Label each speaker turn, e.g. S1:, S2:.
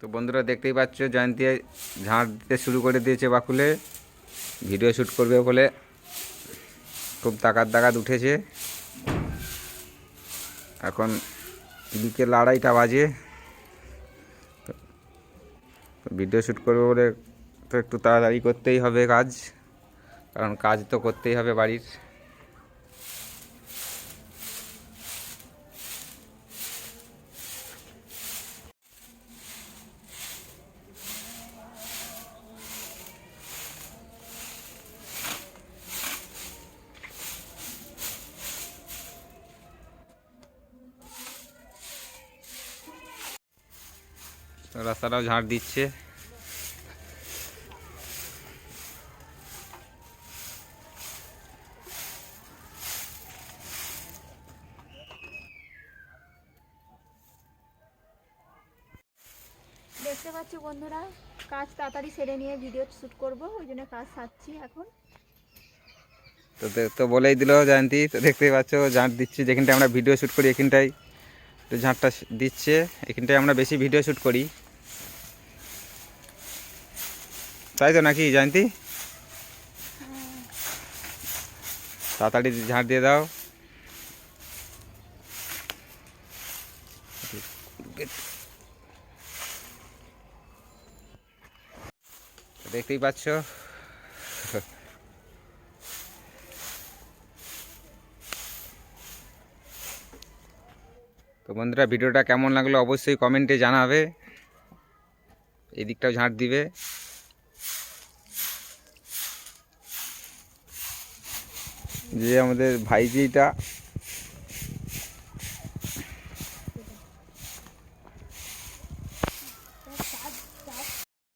S1: তো বন্ধুরা দেখতেই পাচ্ছ, জয়ন্তী ঝাঁট দিতে শুরু করে দিয়েছে বাকুলে। ভিডিও শ্যুট করবে বলে খুব তাকাত তাকাত উঠেছে। এখন বিকেল আড়াইটা বাজে। ভিডিও শ্যুট করবে বলে তো একটু তাড়াতাড়ি করতেই হবে কাজ। কারণ কাজ তো করতেই হবে বাড়ির। রাস্তাটাও ঝাড় দিচ্ছে।
S2: দেখতে পাচ্ছি বন্ধুরা কাজ তাড়াতাড়ি সেরে নিয়ে ভিডিও শ্যুট করব ওই জন্য কাজ সারছি এখন।
S1: তো তো বলেই দিল জয়ন্তী তো দেখতেই পাচ্ছ ঝাঁট দিচ্ছে যেখানটায় আমরা ভিডিও শ্যুট করি এখানটায়। একটু ঝাঁটটা দিচ্ছে এখানটায় আমরা বেশি ভিডিও শ্যুট করি। তাই তো নাকি, জয়ন্তী? তাড়াতাড়ি ঝাঁট দিয়ে দাও। দেখতেই পাচ্ছ। তো বন্ধুরা, ভিডিওটা কেমন লাগল অবশ্যই কমেন্টে জানাবে। এদিকটাও ঝাঁট দিবে। যে আমাদের ভাইজিটা